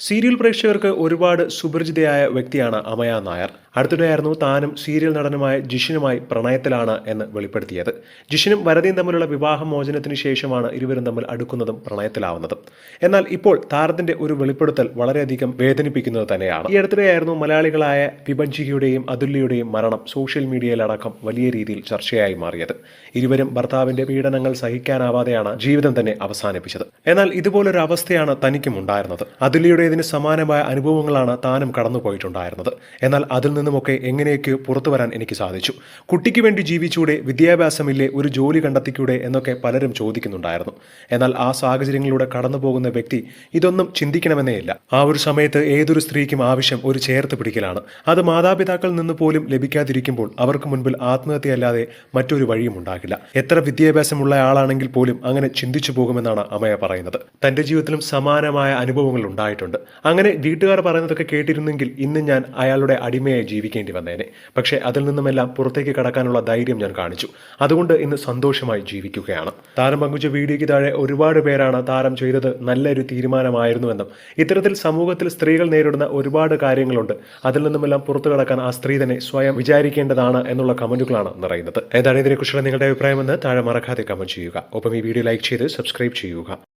Serial പ്രേക്ഷകർക്ക് ഒരുപാട് സുപരിചിതയായ വ്യക്തിയാണ് അമയ നായർ. അടുത്തിടെയായിരുന്നു താനും സീരിയൽ നടനുമായ ജിഷിനുമായി പ്രണയത്തിലാണ് എന്ന് വെളിപ്പെടുത്തിയത്. ജിഷിനും വരതിയും തമ്മിലുള്ള വിവാഹമോചനത്തിന് ശേഷമാണ് ഇരുവരും തമ്മിൽ അടുക്കുന്നതും പ്രണയത്തിലാവുന്നതും. എന്നാൽ ഇപ്പോൾ താരത്തിന്റെ ഒരു വെളിപ്പെടുത്തൽ വളരെയധികം വേദനിപ്പിക്കുന്നത് തന്നെയാണ്. ഈ അടുത്തിടെയായിരുന്നു മലയാളികളായ വിഭജികയുടെയും അതുല്യയുടെയും മരണം സോഷ്യൽ മീഡിയയിലടക്കം വലിയ രീതിയിൽ ചർച്ചയായി മാറിയത്. ഇരുവരും ഭർത്താവിന്റെ പീഡനങ്ങൾ സഹിക്കാനാവാതെയാണ് ജീവിതം തന്നെ അവസാനിപ്പിച്ചത്. എന്നാൽ ഇതുപോലൊരു അവസ്ഥയാണ് തനിക്കും ഉണ്ടായിരുന്നത്. അതുല്യയുടേതിന് സമാനമായ അനുഭവങ്ങളാണ് താനും കടന്നുപോയിട്ടുണ്ടായിരുന്നത്. എന്നാൽ അതിൽ നിന്നുമൊക്കെ എങ്ങനെയൊക്കെ പുറത്തു വരാൻ എനിക്ക് സാധിച്ചു. കുട്ടിക്ക് വേണ്ടി ജീവിച്ചൂടെ വിദ്യാഭ്യാസമില്ലേ ഒരു ജോലി കണ്ടെത്തിക്കൂടെ എന്നൊക്കെ പലരും ചോദിക്കുന്നുണ്ടായിരുന്നു. എന്നാൽ ആ സാഹചര്യങ്ങളിലൂടെ കടന്നു പോകുന്ന വ്യക്തി ഇതൊന്നും ചിന്തിക്കണമെന്നേയില്ല ആ ഒരു സമയത്ത് ഏതൊരു സ്ത്രീക്കും ആവശ്യം ഒരു ചേർത്ത് പിടിക്കലാണ്. അത് മാതാപിതാക്കളിൽ നിന്ന് പോലും ലഭിക്കാതിരിക്കുമ്പോൾ അവർക്ക് മുൻപിൽ ആത്മഹത്യയല്ലാതെ മറ്റൊരു വഴിയും ഉണ്ടാകില്ല. എത്ര വിദ്യാഭ്യാസമുള്ള ആളാണെങ്കിൽ പോലും അങ്ങനെ ചിന്തിച്ചു പോകുമെന്നാണ് അമയ പറയുന്നത്. തന്റെ ജീവിതത്തിലും സമാനമായ അനുഭവങ്ങൾ ഉണ്ടായിട്ടുണ്ട്. അങ്ങനെ വീട്ടുകാർ പറയുന്നതൊക്കെ കേട്ടിരുന്നെങ്കിൽ ഇന്ന് ഞാൻ അയാളുടെ അടിമയായി ജീവിക്കേണ്ടി വന്നേനെ. പക്ഷേ അതിൽ നിന്നുമെല്ലാം പുറത്തേക്ക് കടക്കാനുള്ള ധൈര്യം ഞാൻ കാണിച്ചു. അതുകൊണ്ട് ഇന്ന് സന്തോഷമായി ജീവിക്കുകയാണ്. താരം പങ്കുവച്ച വീഡിയോയ്ക്ക് താഴെ ഒരുപാട് പേരാണ് താരം ചെയ്തത് നല്ലൊരു തീരുമാനമായിരുന്നുവെന്നും ഇത്തരത്തിൽ സമൂഹത്തിൽ സ്ത്രീകൾ നേരിടുന്ന ഒരുപാട് കാര്യങ്ങളുണ്ട്. അതിൽ നിന്നുമെല്ലാം പുറത്തു കടക്കാൻ ആ സ്ത്രീ തന്നെ സ്വയം വിചാരിക്കേണ്ടതാണ് എന്നുള്ള കമന്റുകളാണ് നിറയുന്നത്. ഏതാണ് ഇതിനെക്കുറിച്ചുള്ള നിങ്ങളുടെ അഭിപ്രായമെന്ന് താഴെ മറക്കാതെ കമന്റ് ചെയ്യുക. ഒപ്പം ഈ വീഡിയോ ലൈക്ക് ചെയ്ത് സബ്സ്ക്രൈബ് ചെയ്യുക.